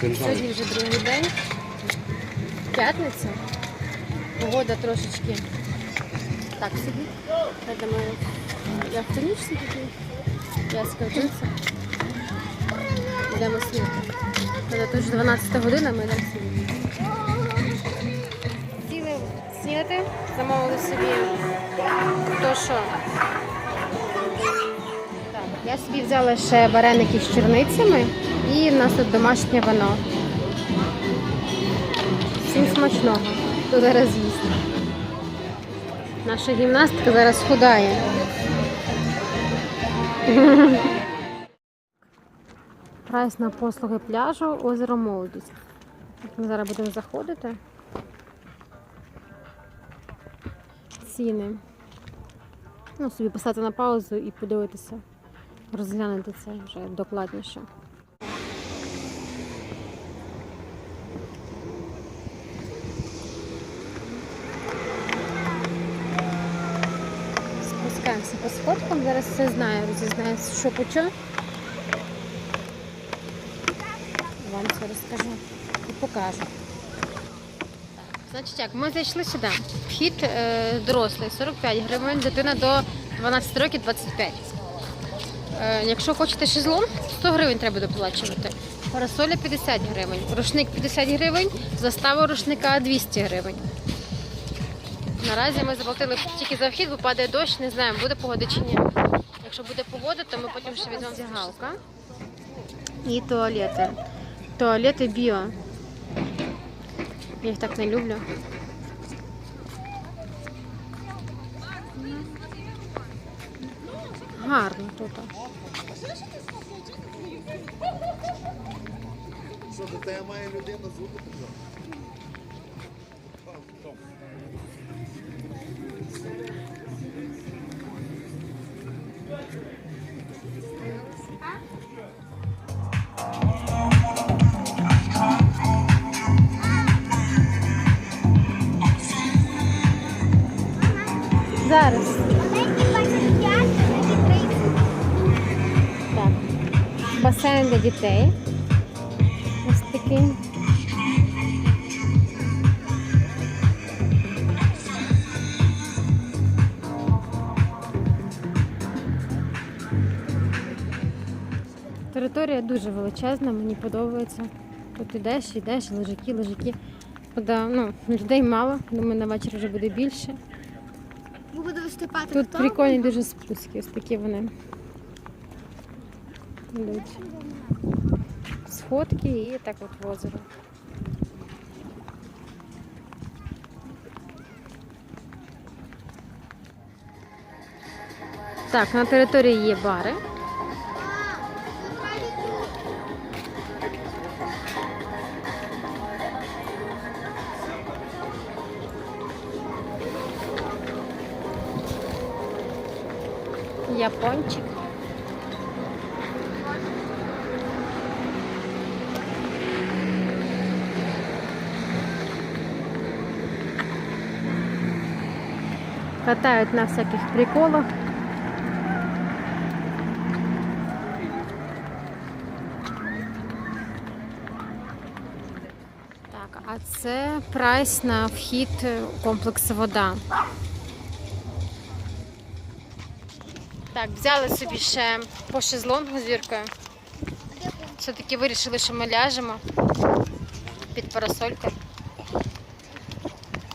Сьогодні вже другий день. П'ятниця. Погода трошечки так собі. Думаю, я в тонічці такий. Я скажуся. Йдемо тут вже 12 година, ми йдемо снідати. Сіли снідати, замовили собі то що. Я собі взяла ще вареники з черницями і в нас тут домашнє вино. Всім смачного. Хто зараз їсть. Наша гімнастка зараз худає. Прайс на послуги пляжу озеро Молодість. Ми зараз будемо заходити. Ціни. Ну, собі поставити на паузу і подивитися, розглянути це вже докладніше. Спускаємося по сходкам, зараз все знаю, розізнаю, що по чому. Вам все розкажу і покажу. Значить як, ми зайшли сюди. Вхід е, дорослий 45 гривень, дитина до 12 років 25. Е, якщо хочете шезлонг, 100 гривень треба доплачувати. Парасоля 50 гривень, рушник 50 гривень, застава рушника 200 гривень. Наразі ми заплатили тільки за вхід, бо падає дощ, не знаємо, буде погода чи ні. Якщо буде погода, то ми потім ще візьмемо зігалка. І туалети. Туалети біо. Я їх так не люблю. Гарно тут. Що до тебе має людина звуку? Зараз. Так. Басейн для дітей. Територія дуже величезна, мені подобається. Тут ідеш, ідеш, лежаки, лежаки. Правда, ну, людей мало, думаю, на вечір вже буде більше. Буду виступати Тут тому. прикольні дуже спуски, ось такі вони. Йдуть. Сходки і так от в озеро. Так, на території є бари. Катают на всяких приколах. Так, а це прайс на вхід у комплекс вода. Так, взяли собі ще по шезлонгу з Віркою. Все-таки вирішили, що ми ляжемо під парасолькою.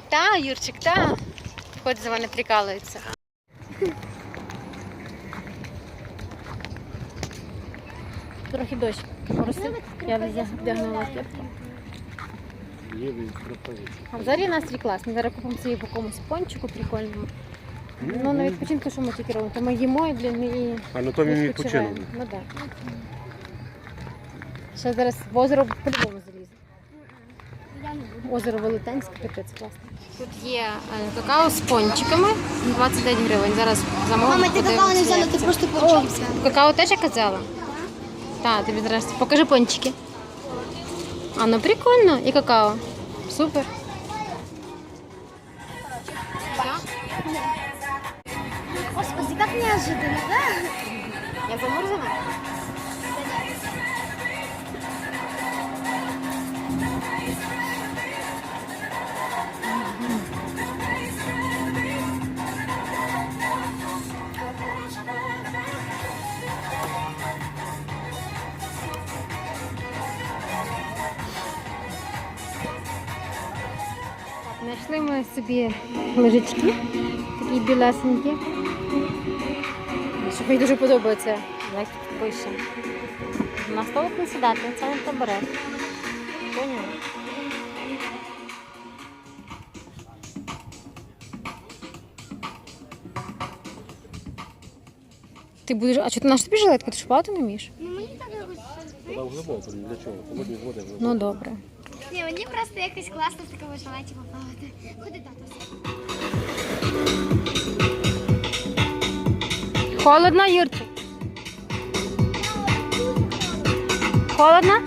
Та, Юрчик, та. Ходить за мене прикалується. Трохи дощ моросив. Я вдягнула кепку. А взагалі настрій класний. Зараз купимо собі по комусь пончику прикольному. Ну, на відпочинку, що ми тільки робимо? То ми їмо і блін, і А на тому відпочиваємо. Ну так. Ще зараз в озеро по-любому буду. Озеро Велетенське, капець класно. Тут є е, какао з пончиками, 29 гривень. Зараз замовимо. Мама, ти какао не взяла, ти просто повчився. Какао теж яка взяла? Так, тобі зараз покажи пончики. А, ну прикольно. І какао. Супер. Господи, как неожиданно, да? Я замурзана? Знайшли ми собі лежачки, такі білесенькі. Що мені дуже подобається, як тут пише. На столик не сідати, це не табурет. Поняла? Ти будеш. А чого ти наш тобі жилетка? Ти ж плавати не вмієш? Ну мені так якось. Вода глибоко, для чого? Холодні води глибоко. Ну добре. Ні, мені просто якось класно в такому жилеті поплавати. Ходи, тато. Холодно, Юрчик? Холодно?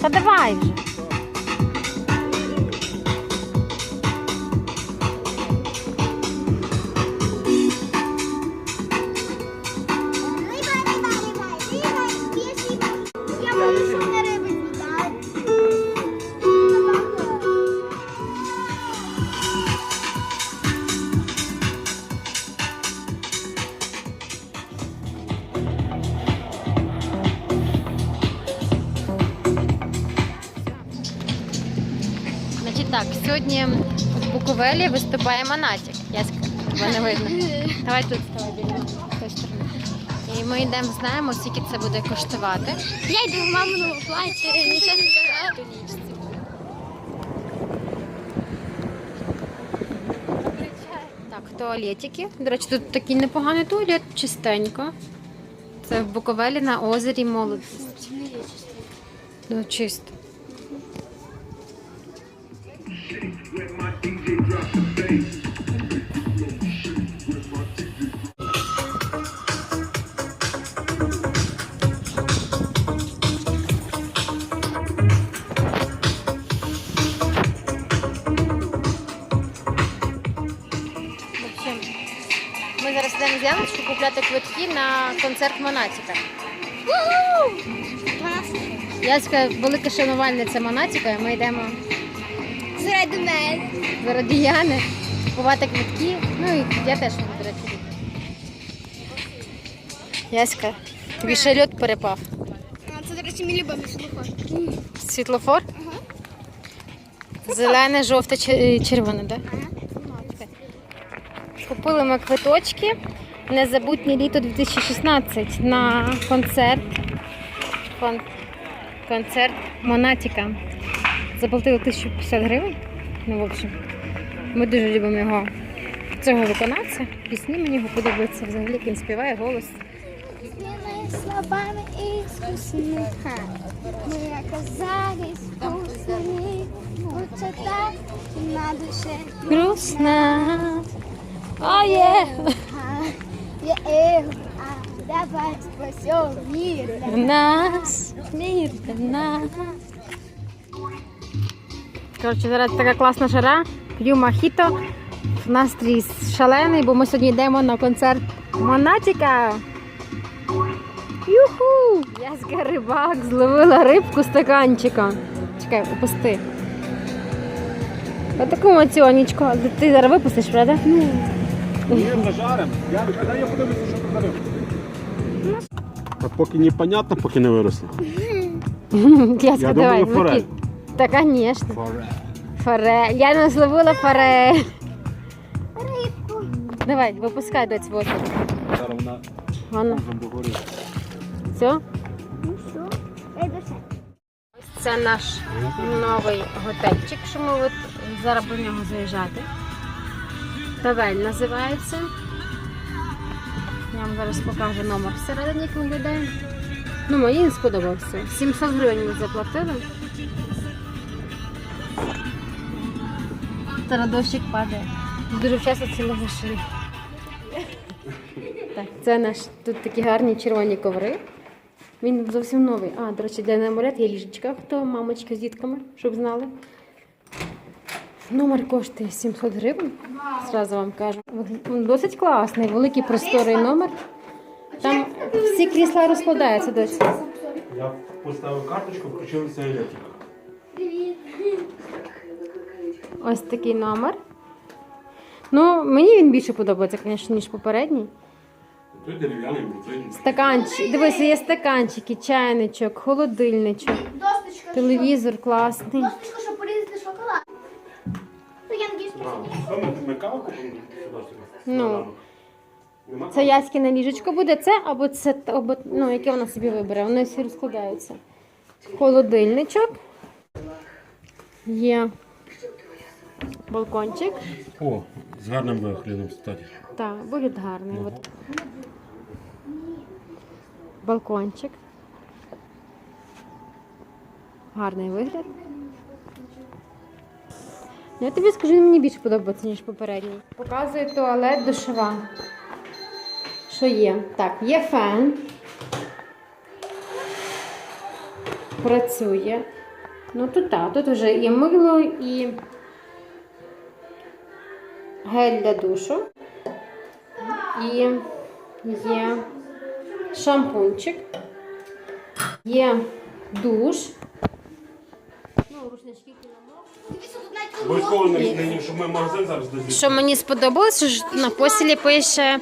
Та давай вже. В Буковелі виступає Монатік. Яська, тебе не видно. Давай тут ставай біля сторони. І ми йдемо, знаємо, скільки це буде коштувати. Я йду в маминому платі, нічого не кажу. Так, туалетики. До речі, тут такий непоганий туалет, чистенько. Це в Буковелі на озері молодість. Ну, чисто. На концерт Монатіка. Яська велика шанувальниця Монатіка, і ми йдемо Заради мене. заради Яни купувати квитки. Ну і я теж буду, до речі. Яська, тобі ще льот перепав. Це, до речі, мій любимий світлофор. Світлофор? Зелене, жовте, червоне, так? Купили ми квиточки. Незабутнє літо 2016 на концерт. Кон... Концерт Монатіка. Заплатили 1050 гривень. Ну, в общем, ми дуже любимо його цього виконавця. Пісні мені його подобаються взагалі, як він співає голос. Иными словами искусственный Мы оказались вкусными Лучше так на душе Грустно. О, є! А, А давай спасем мир В нас мир нас. Коротше, зараз така класна жара. П'ю мохіто. Настрій шалений, бо ми сьогодні йдемо на концерт Монатіка. Юху! Я з рибак зловила рибку стаканчика. Чекай, опусти. Отаку моціонічку. Ти зараз випустиш, правда? Ні, зажарим. Я коли я подивлюся, що тут нарив. От поки непонятно, поки не виросло. Яська, Я давай, думала, форель. викинь. Та, звісно. Форе. Форель. Я не зловила форель. Рыбку Давай, випускай доць воду. Зараз вона. Все. Ну все Ось це наш новий готельчик, що ми от зараз до нього заїжджати. Тавель називається. Я вам зараз покажу номер всередині, як виглядає. Ну, мені не сподобався. 700 гривень ми заплатили. Зараз дощик падає. Дуже часто це не. Так, це наш тут такі гарні червоні коври. Він зовсім новий. А, до речі, для намолят є ліжечка, хто мамочка з дітками, щоб знали. Номер коштує 700 гривень. Зразу вам кажу. Досить класний, великий просторий номер. Там всі крісла розкладаються досі. Я поставив карточку, включився електрика. Ось такий номер. Ну, мені він більше подобається, звісно, ніж попередній. Той дерев'яний. Стаканчик. Дивися, є стаканчики, чайничок, холодильничок, Досточка. телевізор класний. Ну, я надіюсь, Саме ми каву купимо. Ну. Нема Це яськине ліжечко буде це або це, або, ну, яке вона собі вибере. Вони всі розкладаються. Холодильничок. Є балкончик. О, з гарним виглядом, кстати. Так, вигляд гарний. От. Балкончик. Гарний вигляд. Ну, Я тобі скажу, мені більше подобається, ніж попередній. Показую туалет душова. Що є? Так, є фен. Працює. Ну тут так, тут вже і мило, і гель для душу. І є шампунчик, є душ. Ну, рушнички навіть Обов'язково не, не, щоб ми магазин зараз десь. Що мені сподобалося, що на постілі пише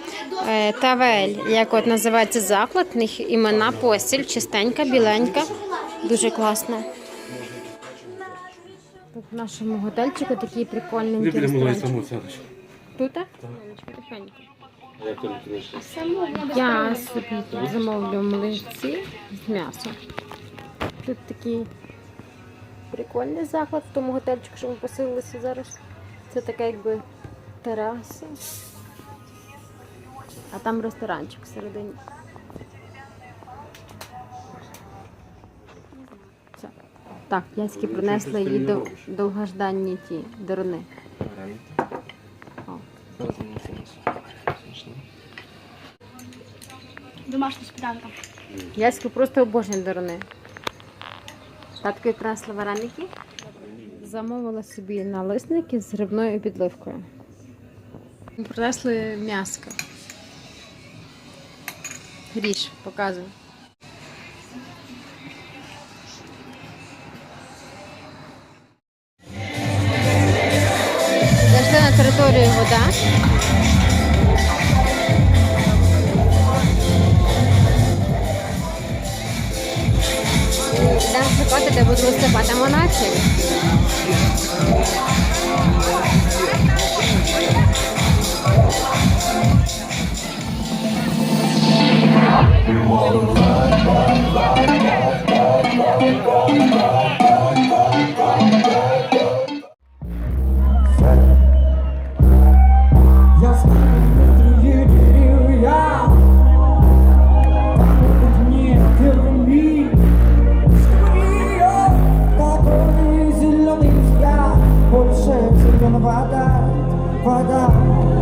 е, Тавель, як от називається заклад, в них імена постіль, чистенька, біленька. Дуже класно. Тут в нашому готельчику такі ресторанчики. Тут? Так. Я собі замовлю млинці з м'ясом. Тут такий прикольний заклад в тому готельчику, що ми поселилися зараз. Це така якби тераса. А там ресторанчик всередині. Все. Так, яськи принесли їй дов- довгожданні ті деруни. О. Домашня спіданка. Яську просто обожнює деруни. Татки принесли вареники. Замовила собі налисники з грибною підливкою. Принесли м'яско. Ріж, показуй. Зайшли на територію вода. সবুজ বস্তা পাতা মনে আছে You wanna ride, ride, ride, ride, ride, ride, ride, ride. Вода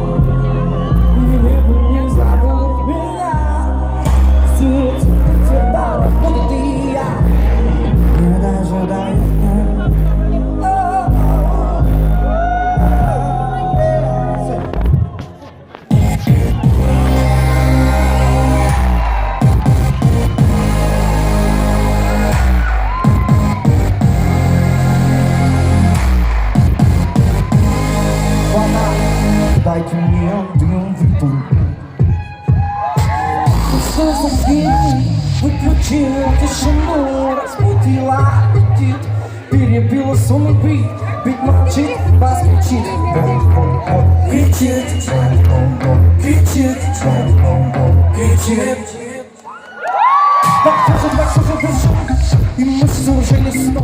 и мышцы уже не снут,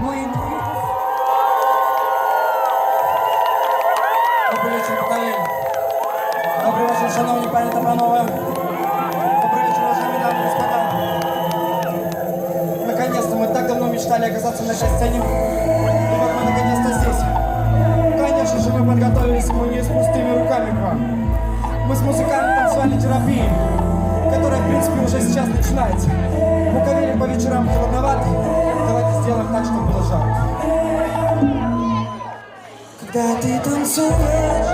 мои ноги Добрий вечір, Україна. Добрий вечір, шановні пані та панове. Добрый вечер, уважаемые дамы и господа. Наконец-то мы так давно мечтали оказаться на этой сцене. И вот мы наконец-то здесь. Конечно же, мы подготовились мы не с пустыми руками к вам. Мы с музыкальной танцевальной терапией, которая, в принципе, уже сейчас начинается. Буковелик по вечерам холодновато. Давайте сделаем так, чтобы было жарко. Когда ты танцуешь,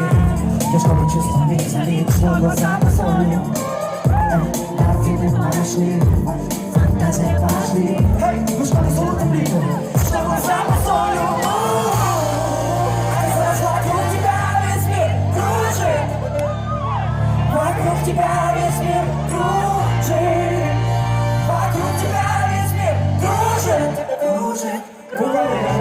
Я Девушка бы чувством меня залит Что глаза позволили Картины пошли Фантазии пошли. Эй, ну что ты золотом липом? Что глаза позволю? Вокруг тебя весь мир кружит Вокруг тебя весь мир кружит Кружит, кружит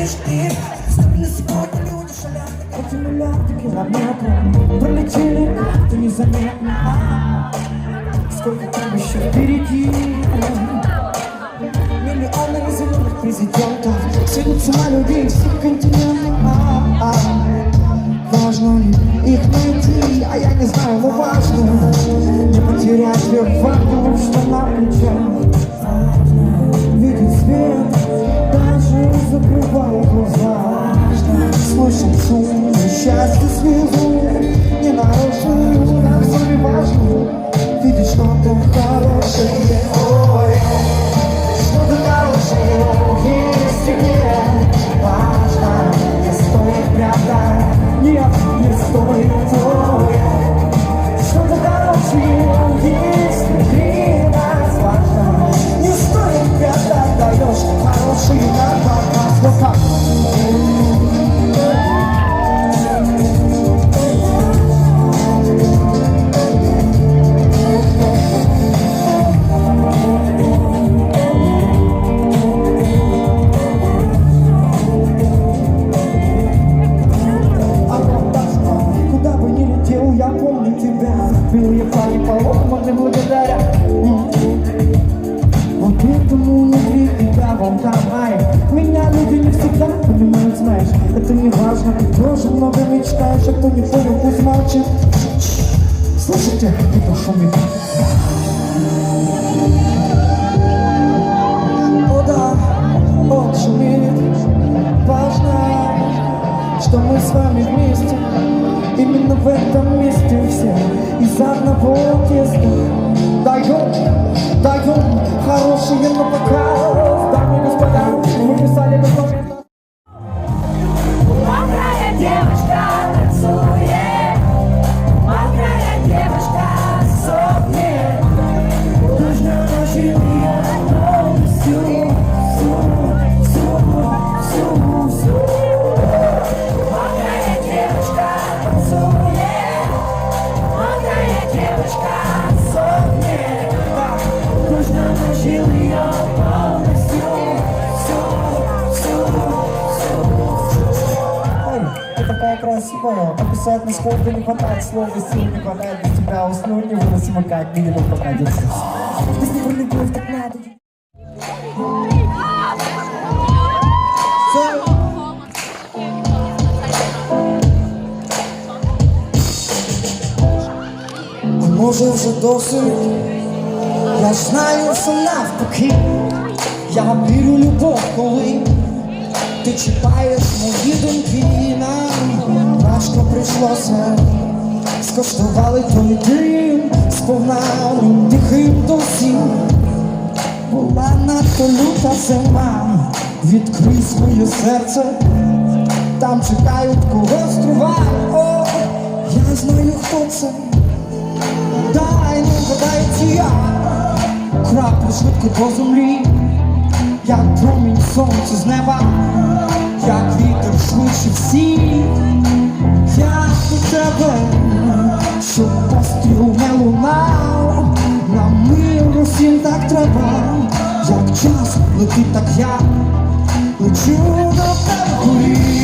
Вижу их Особенно сегодня люди шалят Эти миллиарды километров Пролетели как-то незаметно Сколько там еще впереди? Миллионы незаметных президентов. Сыгутся на людей всех континентов. Важно ли их найти, а я не знаю, но важно. Не потерять вверх вакуум, что на плечах даже закрывая глаза. Слышать шум, счастье слезу Не нарушаю, нам вами важно Видеть что-то хорошее Ой, что-то хорошее есть в тебе Важно, не стоит прятать Нет, не стоит, мы с вами вместе Именно в этом месте все из одного теста Даем, даем хорошие на показ Дамы и господа, мы писали хватает слов и сил Не хватает без тебя уснуть невыносимо как минимум держись Без него любовь так надо може вже досить Я знаю, що навпаки. Я вірю любов, коли ти чіпаєш мої думки важко прийшлося. Скоштували той дим Сповна тихим досі. Була надто люта зима. Відкрий своє серце. Там чекають когось тривай О, я знаю хто це. Дай не гадається я. Краплю швидко по землі. Як промінь сонця з неба, як вітер швидше всіх, щоб постріл не лунав, нам мир усім так треба, як час летить, так я лечу до тебе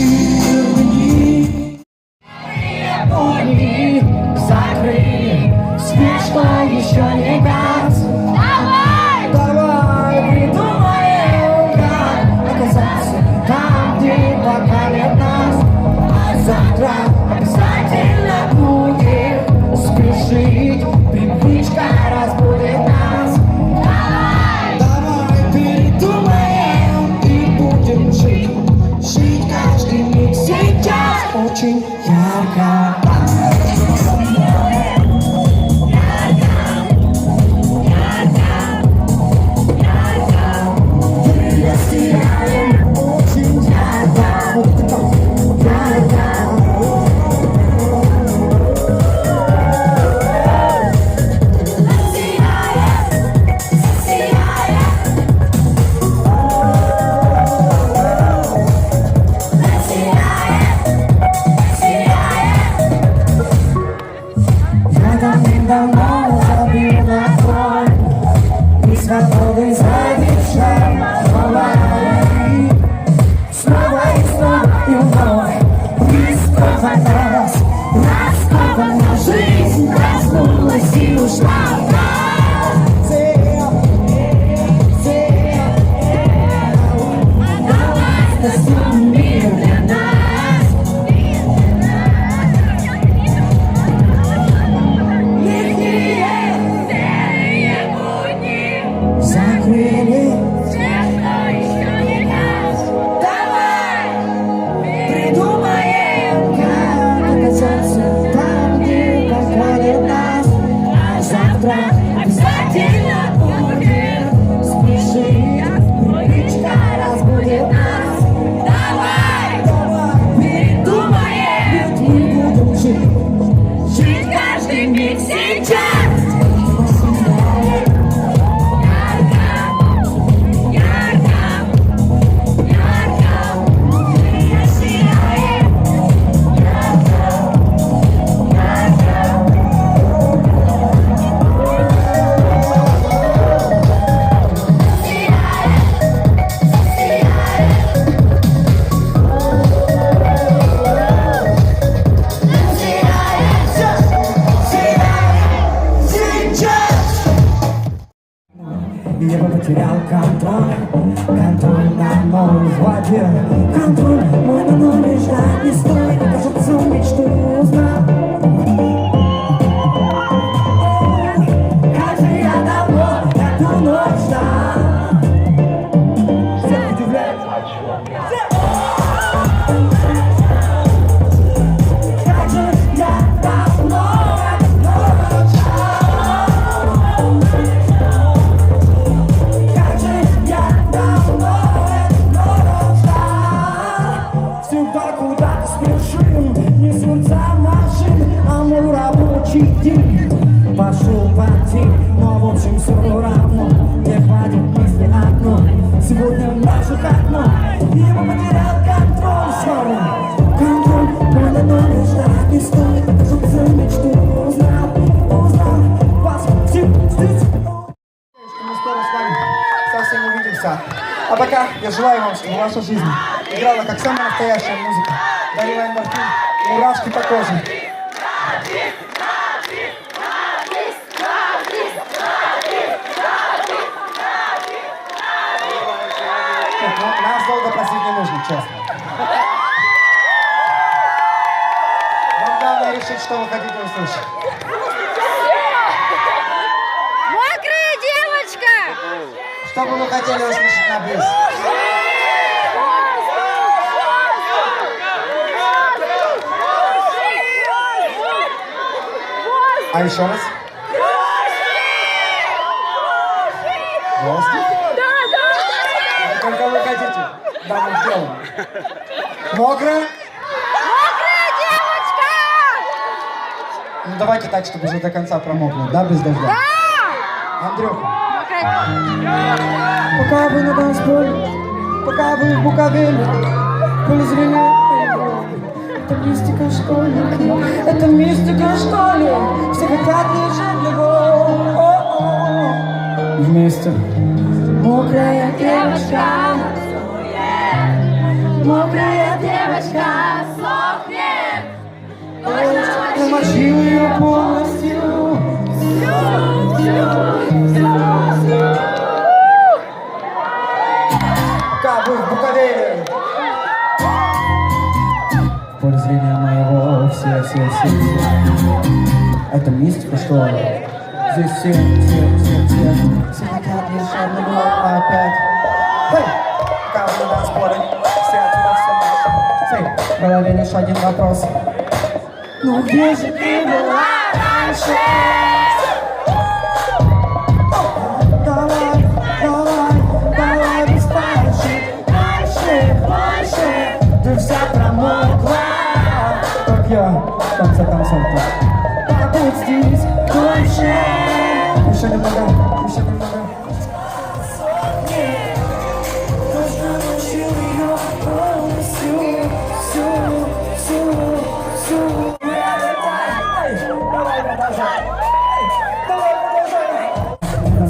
в Сегодня в наших окно И я потерял контроль снова Контроль, мой на ноль ждать не стоит Кажется, мечту узнал, узнал Вас всех здесь что мы скоро с вами совсем увидимся. А пока я желаю вам, чтобы ваша жизнь играла как самая настоящая музыка, дарила эндорфин и мурашки по коже. что вы хотите услышать. Мокрая девочка! Что бы вы хотели услышать на бис? А еще раз? Гвоздик? Только вы хотите. Да, мы. Мокрая? Мокрая девочка! Ну давайте так, чтобы уже до конца промокнуть, да, без дождя? Андрюха. Пока вы на танцполе, пока вы в Буковеле, поле зрения это мистика, что ли? Это мистика, что ли? Все хотят лежать его О-о-о. Вместе Мокрая девочка Мокрая Намочил ее полностью Пока вы в Буковеле В поле зрения моего все, все, все, все Это мистика, что ли? Здесь все, все, все, все Все хотят лишь одного опять Эй! Пока вы на танцполе Все отсюда все Эй, в голове лишь один вопрос Ну где же ты была раньше? Давай, давай, давай без пальчик Дальше, больше Ты вся промокла Как я, в конце концов-то Побудь здесь дольше Еще немного,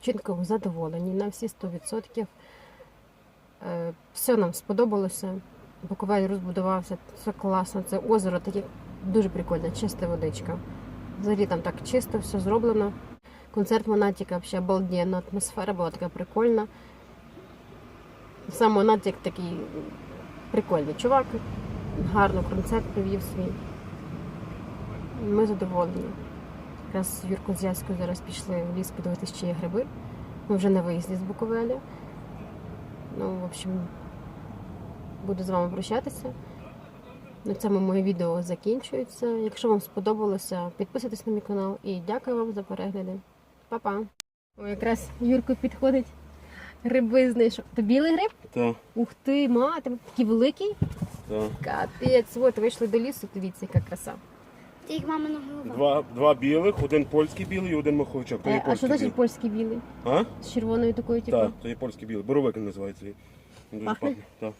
Відпочинком задоволені на всі 100%. Е, Все нам сподобалося. Буковель розбудувався, все класно. Це озеро таке дуже прикольне, чиста водичка. Взагалі там так чисто, все зроблено. Концерт Монатіка взагалі обалденна, атмосфера була така прикольна. Сам Монатік такий прикольний чувак, гарно концерт провів свій. Ми задоволені. Якраз з Юркою з Яською зараз пішли в ліс подивитися, чи є гриби. Ми вже на виїзді з Буковеля. Ну, в общем, буду з вами прощатися. На цьому моє відео закінчується. Якщо вам сподобалося, підписуйтесь на мій канал і дякую вам за перегляди. Па-па! О, якраз Юрко підходить. Гриби знайшов. То білий гриб? Так, Ух ти, ма, тебе такий великий. так. Капець, от вийшли до лісу, дивіться, яка краса. Ти їх мамина голова. Два, два білих, один польський білий і один маховичок. То є Е, а що польський значить білий. польський білий? А? З червоною такою, типу? Так, то є польський білий. Боровик він називається. він. Він Дуже Пахне? пахне. Так.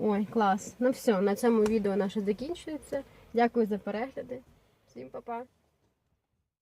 Ой, клас. Ну все, на цьому відео наше закінчується. Дякую за перегляди. Всім па-па.